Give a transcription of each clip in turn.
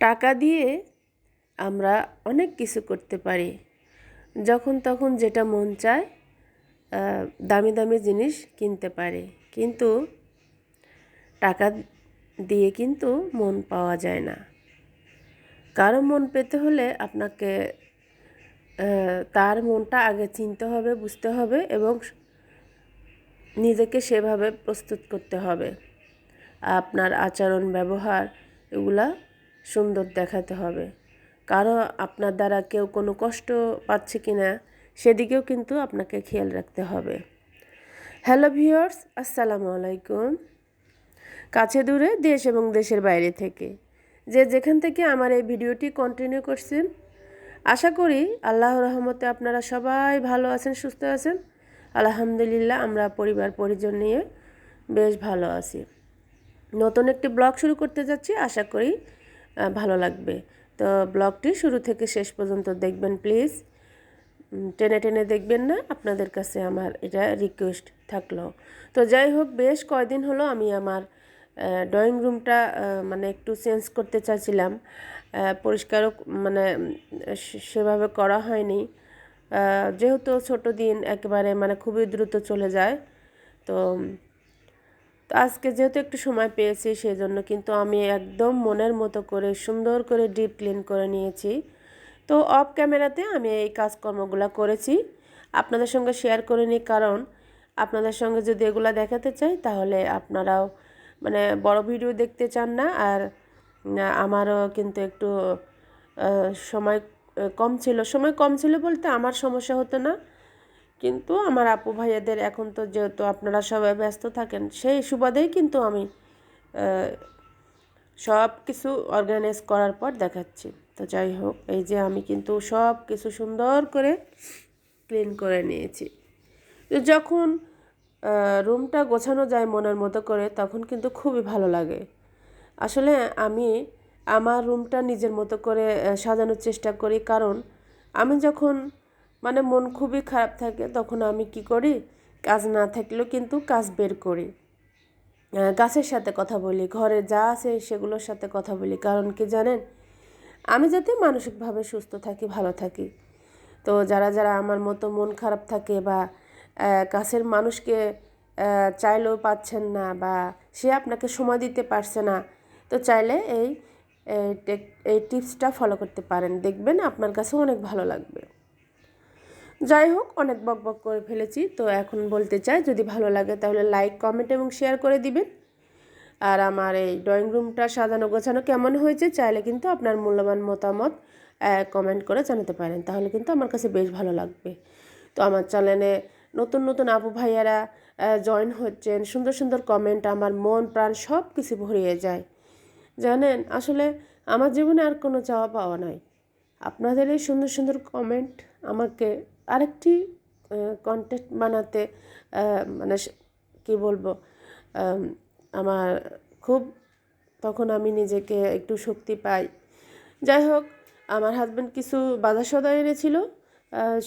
টাকা দিয়ে আমরা অনেক কিছু করতে পারি। যখন তখন যেটা মন চায় দামি দামি জিনিস কিনতে পারি। কিন্তু টাকা দিয়ে কিন্তু মন পাওয়া যায় না। কারও মন পেতে হলে আপনাকে তার মনটা আগে চিনতে হবে, বুঝতে হবে এবং নিজেকে সেভাবে প্রস্তুত করতে হবে। আপনার আচরণ, ব্যবহার এগুলা সুন্দর দেখাতে হবে। কারও আপনার দ্বারা কেউ কোনো কষ্ট পাচ্ছে কি না, সেদিকেও কিন্তু আপনাকে খেয়াল রাখতে হবে। হ্যালো ভিউয়ার্স, আসসালামু আলাইকুম। কাছে দূরে দেশ এবং দেশের বাইরে থেকে। যে যেখান থেকে আমার এই ভিডিওটি কন্টিনিউ করছেন, আশা করি আল্লাহ রহমতে আপনারা সবাই ভালো আছেন, সুস্থ আছেন। আলহামদুলিল্লাহ, আমরা পরিবার পরিজন নিয়ে বেশ ভালো আছি। নতুন একটি ব্লগ শুরু করতে যাচ্ছি। আশা করি ভালো লাগবে। তো ব্লগটি শুরু থেকে শেষ পর্যন্ত দেখবেন, প্লিজ। টেনে টেনে দেখবেন না, আপনাদের কাছে আমার এটা রিকোয়েস্ট থাকল। তো যাই হোক, বেশ কয়দিন হলো আমি আমার ড্রয়িং রুমটা মানে একটু চেঞ্জ করতে চাইছিলাম। পরিষ্কারও মানে সেভাবে করা হয়নি। যেহেতু ছোট দিন, একেবারে মানে খুবই দ্রুত চলে যায়। তো তো আজকে যেহেতু একটু সময় পেয়েছি সেই জন্য কিন্তু আমি একদম মনের মতো করে সুন্দর করে ডিপ ক্লিন করে নিয়েছি। তো অফ ক্যামেরাতে আমি এই কাজকর্মগুলো করেছি। আপনাদের সঙ্গে শেয়ার করে নিই কারণ আপনাদের সঙ্গে যদি এগুলো দেখাতে চাই তাহলে আপনারাও মানে বড় ভিডিও দেখতে চান না আর আমারও কিন্তু একটু সময়, কম ছিল। সময় কম ছিল বলতে আমার সমস্যা হতো না। কিন্তু আমার আপু ভাইয়াদের এখন তো যেহেতু আপনারা সবাই ব্যস্ত থাকেন, সেই সুবাদেই কিন্তু আমি সব কিছু অর্গানাইজ করার পর দেখাচ্ছি। তো যাই হোক, এই যে আমি কিন্তু সব কিছু সুন্দর করে ক্লিন করে নিয়েছি। যখন রুমটা গোছানো যায় মনের মতো করে, তখন কিন্তু খুবই ভালো লাগে। আসলে আমি আমার রুমটা নিজের মতো করে সাজানোর চেষ্টা করি, কারণ আমি যখন মানে মন খুবই খারাপ থাকে, তখন আমি কি করি? কাজ না থাকলেও কিন্তু কাজ বের করি। গাছের সাথে কথা বলি, ঘরে যা আছে সেগুলোর সাথে কথা বলি, কারণ কি জানেন? আমি যাতে মানসিকভাবে সুস্থ থাকি, ভালো থাকি। তো যারা যারা আমার মতো মন খারাপ থাকে বা কাছের মানুষকে চাইলেও পাচ্ছেন না বা সে আপনাকে সময় দিতে পারছে না, তো চাইলে এই এই টিপসটা ফলো করতে পারেন। দেখবেন আপনার কাছে অনেক ভালো লাগবে। যাই হোক অনেক বক বক করে ফেলেছি। তো এখন বলতে চাই, যদি ভালো লাগে তাহলে লাইক, কমেন্ট এবং শেয়ার করে দিবেন। আর আমার এই ড্রয়িং রুমটা সাজানো গোছানো কেমন হয়েছে চাইলে কিন্তু আপনার মূল্যবান মতামত কমেন্ট করে জানাতে পারেন। তাহলে কিন্তু আমার কাছে বেশ ভালো লাগবে। তো আমার চ্যানেলে নতুন নতুন আপু ভাইয়ারা জয়েন হচ্ছেন, সুন্দর সুন্দর কমেন্ট, আমার মন, প্রাণ সব কিছু ভরিয়ে যায়। জানেন, আসলে আমার জীবনে আর কোনো চাওয়া পাওয়া নাই। আপনাদের এই সুন্দর সুন্দর কমেন্ট আমাকে আরেকটি কন্টেন্ট বানাতে মানে কি বলব আমার খুব, তখন আমি নিজেকে একটু শক্তি পাই। যাই হোক, আমার হাজব্যান্ড কিছু বাধা সদা এনেছিল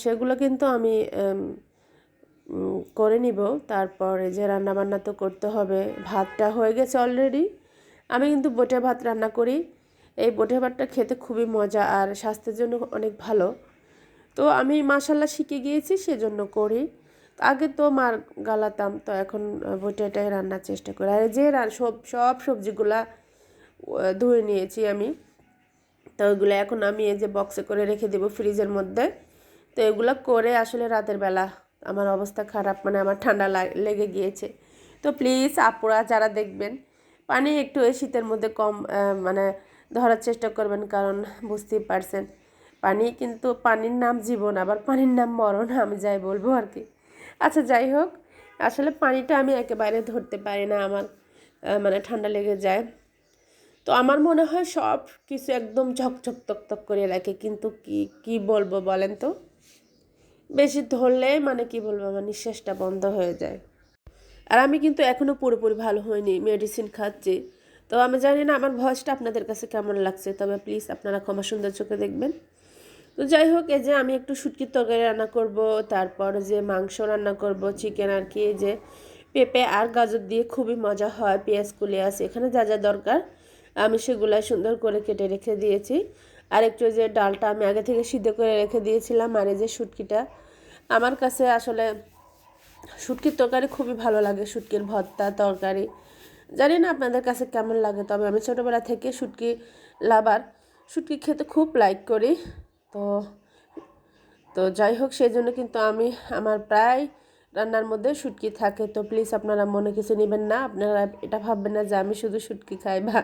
সেগুলো কিন্তু আমি করে নিব। তারপরে যে রান্না বান্না তো করতে হবে, ভাতটা হয়ে গেছে অলরেডি আমি কিন্তু বোটে ভাত রান্না করি। এই বোটে ভাতটা খেতে খুবই মজা আর স্বাস্থ্যের জন্য অনেক ভালো। তো আমি মাসাল্লাহ শিখে গিয়েছি সেজন্য করি। আগে তো মার গালাতাম, তো এখন বোটেটাই রান্নার চেষ্টা করি। আর যে সব সব সবজিগুলা ধুয়ে নিয়েছি আমি। তো ওইগুলো এখন আমি এই যে বক্সে করে রেখে দেবো ফ্রিজের মধ্যে। তো এগুলো করে আসলে রাতের বেলা আমার অবস্থা খারাপ মানে আমার ঠান্ডা লেগে গিয়েছে। তো প্লিজ আপুরা যারা দেখবেন, পানি একটু এই শীতের মধ্যে কম মানে ধরার চেষ্টা করবেন, কারণ বুঝতেই পারছেন। পানি কিন্তু পানির নাম জীবন, আবার পানির নাম মরণ, আমি যাই বলব আর কি। আচ্ছা যাই হোক, আসলে পানিটা আমি একেবারে ধরতে পারি না আমার মানে ঠান্ডা লেগে যায়। তো আমার মনে হয় সব কিছু একদম ঝকঝক তক তক করে রাখে, কিন্তু কি কি বলব বলেন তো? বেশি ধরলে মানে কি বলব, আমার নিঃশ্বাসটা বন্ধ হয়ে যায়। আর আমি কিন্তু এখনও পুরোপুরি ভালো হয়নি মেডিসিন খাচ্ছি। তো আমি জানি না, আমার ভয়েসটা আপনাদের কাছে কেমন লাগছে, তবে প্লিজ আপনারা ক্ষমা সুন্দর চোখে দেখবেন। তো যাই হোক, এই যে আমি একটু শুটকির তরকারি রান্না করব, তারপর যে মাংস রান্না করব চিকেন আর কি যে পেঁপে আর গাজর দিয়ে খুবই মজা হয়, পেঁয়াজ কুলে কুলিয়াস, এখানে যা যা দরকার আমি সেগুলা সুন্দর করে কেটে রেখে দিয়েছি। আর একটু যে ডালটা আমি আগে থেকে সিদ্ধ করে রেখে দিয়েছিলাম, আর এই যে শুটকিটা, আমার কাছে আসলে শুটকির তরকারি খুবই ভালো লাগে, শুটকির ভর্তা তরকারি। জানি না আপনাদের কাছে কেমন লাগে, তবে আমি ছোটোবেলা থেকে শুটকি লাবার শুটকি খেতে খুব লাইক করি। তো তো যাই হোক সেই জন্য কিন্তু আমি আমার প্রায় রান্নার মধ্যে শুটকি থাকে। তো প্লিজ আপনারা মনে কিছু নেবেন না। আপনারা এটা ভাববেন না যে আমি শুধু শুটকি খাই বা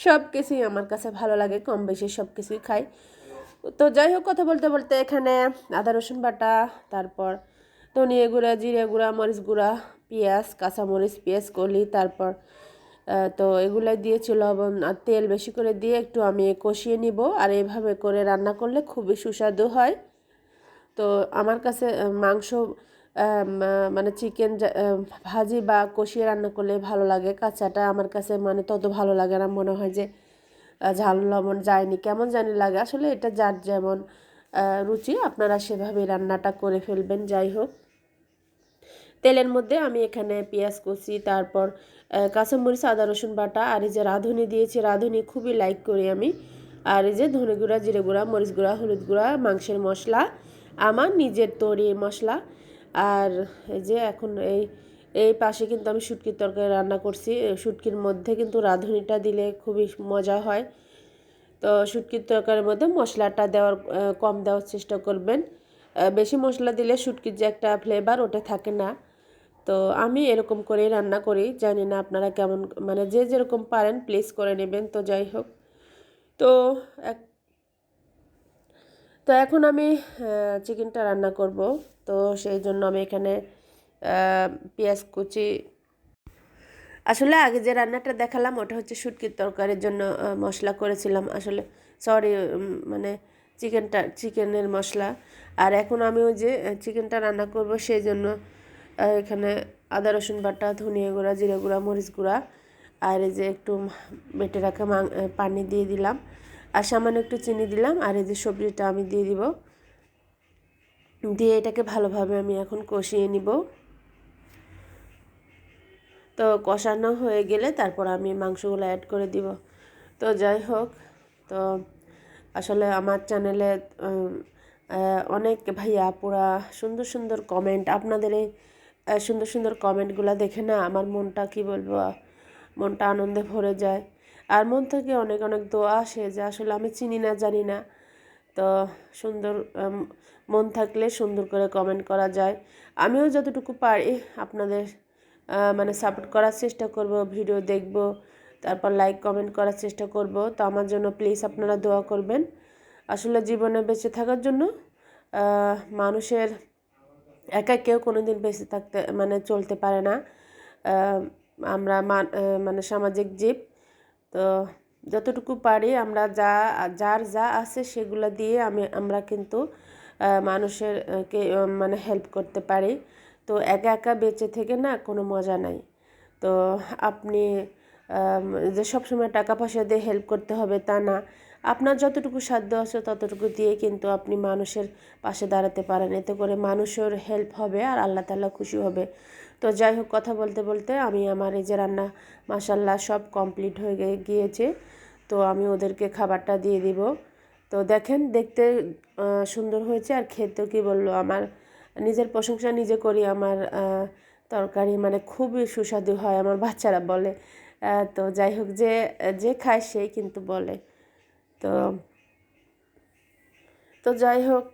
সব কিছুই আমার কাছে ভালো লাগে, কম বেশি সব কিছুই খাই। তো যাই হোক, কথা বলতে বলতে এখানে আদা, রসুন বাটা, তারপর ধনিয়া গুঁড়া, জিরে গুঁড়া, মরিচ গুঁড়া, পেঁয়াজ, কাঁচামরিচ, পেঁয়াজ, কলি, তারপর তো এগুলো দিয়েছি লবণ আর তেল বেশি করে দিয়ে একটু আমি কষিয়ে নিব। আর এইভাবে করে রান্না করলে খুবই সুস্বাদু হয়। তো আমার কাছে মাংস মানে চিকেন ভাজি বা কষিয়ে রান্না করলে ভালো লাগে। কাঁচাটা আমার কাছে মানে তত ভালো লাগে না, মনে হয় যে ঝাল লবণ যায়নি। কেমন জানি লাগে। আসলে এটা যার যেমন রুচি, আপনারা সেভাবে রান্নাটা করে ফেলবেন, যাই হোক। তেলের মধ্যে আমি এখানে পেঁয়াজ কষি তারপর কাঁচামরিচ, আদা, রসুন বাটা আর এই যে রাঁধুনি দিয়েছি, রাঁধুনি খুবই লাইক করি আমি। আর এই যে ধনে গুঁড়া, জিরে গুঁড়া, মরিচ গুঁড়া, হলুদ গুঁড়া, মাংসের মশলা, আমার নিজের তৈরি মশলা। আর এই যে এখন এই এই পাশে কিন্তু আমি শুটকির তরকারি রান্না করছি। শুটকির মধ্যে কিন্তু রাঁধুনিটা দিলে খুবই মজা হয়। তো শুটকির তরকারির মধ্যে মশলাটা দেওয়ার কম দেওয়ার চেষ্টা করবেন। বেশি মশলা দিলে শুটকির যে একটা ফ্লেভার ওটা থাকে না। তো আমি এরকম করেই রান্না করি। জানি না আপনারা কেমন মানে যে যেরকম পারেন প্লেস করে নেবেন। তো যাই হোক, তো এক, তো এখন আমি চিকেনটা রান্না করব। তো সেই জন্য আমি এখানে পেঁয়াজ কুচি। আসলে আগে যে রান্নাটা দেখালাম ওটা হচ্ছে শুটকির তরকারির জন্য মশলা করেছিলাম। আসলে সরি মানে চিকেনটা, চিকেনের মশলা। আর এখন আমি ওই যে চিকেনটা রান্না করব সেই জন্য এখানে আদা, রসুন বাটা, ধনিয়া গুঁড়া, জিরে গুঁড়া, মরিচ গুঁড়া আর এই যে একটু বেটে রাখা মাং পানি দিয়ে দিলাম। আর সামান্য একটু চিনি দিলাম আর এই যে সবজিটা আমি দিয়ে দিব। দিয়ে এটাকে ভালোভাবে আমি এখন কষিয়ে নিব। তো কষানো হয়ে গেলে তারপর আমি মাংসগুলো অ্যাড করে দিব। তো যাই হোক, তো আসলে আমার চ্যানেলে অনেক ভাইয়া পুরা সুন্দর সুন্দর কমেন্ট আপনাদের এই সুন্দর সুন্দর কমেন্টগুলো দেখে না আমার মনটা কি বলব, মনটা আনন্দে ভরে যায়। আর মন থেকে অনেক অনেক দোয়া আসে যে আসলে আমি চিনি না, জানি না। তো সুন্দর মন থাকলে সুন্দর করে কমেন্ট করা যায়। আমিও যতটুকু পারি আপনাদের মানে সাপোর্ট করার চেষ্টা করব, ভিডিও দেখব, তারপর লাইক কমেন্ট করার চেষ্টা করব। তো আমার জন্য প্লিজ আপনারা দোয়া করবেন। আসলে জীবনে বেঁচে থাকার জন্য মানুষের একা কেউ কোনো দিন বেঁচে থাকতে মানে চলতে পারে না। আমরা মানে সামাজিক জীব। তো যতটুকু পারি আমরা যা, যার যা আছে সেগুলো দিয়ে আমি, আমরা কিন্তু মানুষের কে মানে হেল্প করতে পারি। তো একা একা বেঁচে থেকে না কোনো মজা নাই। তো আপনি যে সবসময় টাকা পয়সা দিয়ে হেল্প করতে হবে তা না। আপনার যতটুকু সাধ্য আছে ততটুকু দিয়ে কিন্তু আপনি মানুষের পাশে দাঁড়াতে পারেন। এতে করে মানুষের হেল্প হবে আর আল্লাহ তাল্লাহ খুশি হবে। তো যাই হোক, কথা বলতে বলতে আমি আমার এই যে রান্না মাসাল্লাহ সব কমপ্লিট হয়ে গিয়েছে। তো আমি ওদেরকে খাবারটা দিয়ে দিব। তো দেখেন, দেখতে সুন্দর হয়েছে আর খেতেও কী বলল আমার নিজের প্রশংসা নিজে করি, আমার তরকারি মানে খুবই সুস্বাদু হয়, আমার বাচ্চারা বলে। তো যাই হোক, যে যে খায় সেই কিন্তু বলে। তো তো যাই হোক,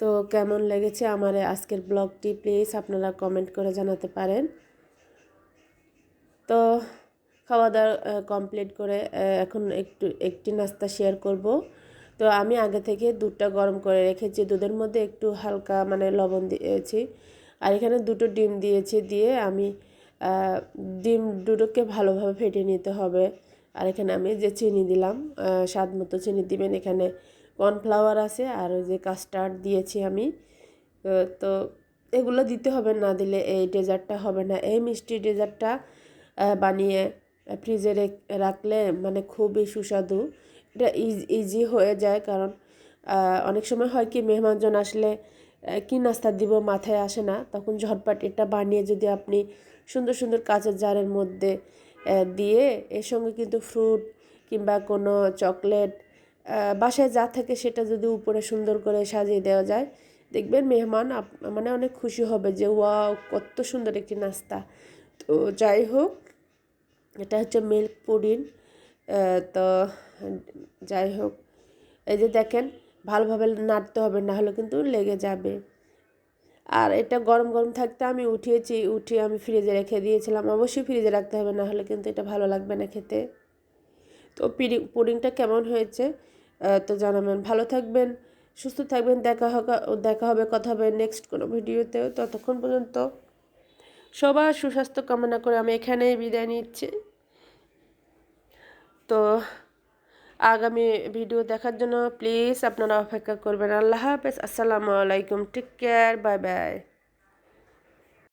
তো কেমন লেগেছে আমার আজকের ব্লগটি? প্লিজ আপনারা কমেন্ট করে জানাতে পারেন। তো খাওয়া দাওয়া কমপ্লিট করে এখন একটু, একটি নাস্তা শেয়ার করব। তো আমি আগে থেকে দুধটা গরম করে রেখেছি। দুধের মধ্যে একটু হালকা মানে লবণ দিয়েছি। আর এখানে দুটো ডিম দিয়েছি দিয়ে আমি ডিম দুটোকে ভালোভাবে ফেটে নিতে হবে। আর এখানে আমি যে চিনি দিলাম স্বাদ মতো চিনি দিবেন। এখানে কর্নফ্লাওয়ার আছে আর ওই যে কাস্টার্ড দিয়েছি আমি। তো এগুলো দিতে হবে না দিলে এই ডেজার্টটা হবে না। এই মিষ্টি ডেজার্টটা বানিয়ে ফ্রিজে রাখলে মানে খুবই সুস্বাদু। এটা ইজি হয়ে যায় কারণ অনেক সময় হয় কি, মেহমানজন আসলে কি নাস্তা দিব মাথায় আসে না। তখন ঝটপট এটা বানিয়ে যদি আপনি সুন্দর সুন্দর কাঁচের জারের মধ্যে দিয়ে এর সঙ্গে কিন্তু ফ্রুট কিংবা কোনো চকলেট বাসায় যা থাকে সেটা যদি উপরে সুন্দর করে সাজিয়ে দেওয়া যায়, দেখবেন মেহমান মানে অনেক খুশি হবে যে, ওয়াও, কত সুন্দর একটি নাস্তা। তো যাই হোক, এটা হচ্ছে মিল্ক পুডিং তো যাই হোক, এই যে দেখেন, ভালোভাবে নাড়তে হবে না হলে কিন্তু লেগে যাবে। আর এটা গরম গরম থাকতে আমি উঠিয়েছি উঠিয়ে আমি ফ্রিজে রেখে দিয়েছিলাম। অবশ্যই ফ্রিজে রাখতে হবে, না হলে কিন্তু এটা ভালো লাগবে না খেতে। তো পিডিং, পুডিংটা কেমন হয়েছে? তো জানাবেন। ভালো থাকবেন, সুস্থ থাকবেন, দেখা হবে দেখা হবে, কথা হবে নেক্সট কোনো ভিডিওতেও। ততক্ষণ পর্যন্ত সবার সুস্বাস্থ্য কামনা করে আমি এখানেই বিদায় নিচ্ছি। তো আগামী ভিডিও দেখার জন্য প্লিজ আপনারা অপেক্ষা করবেন। আল্লাহ হাফেজ। আসসালামু আলাইকুম। Take care bye bye.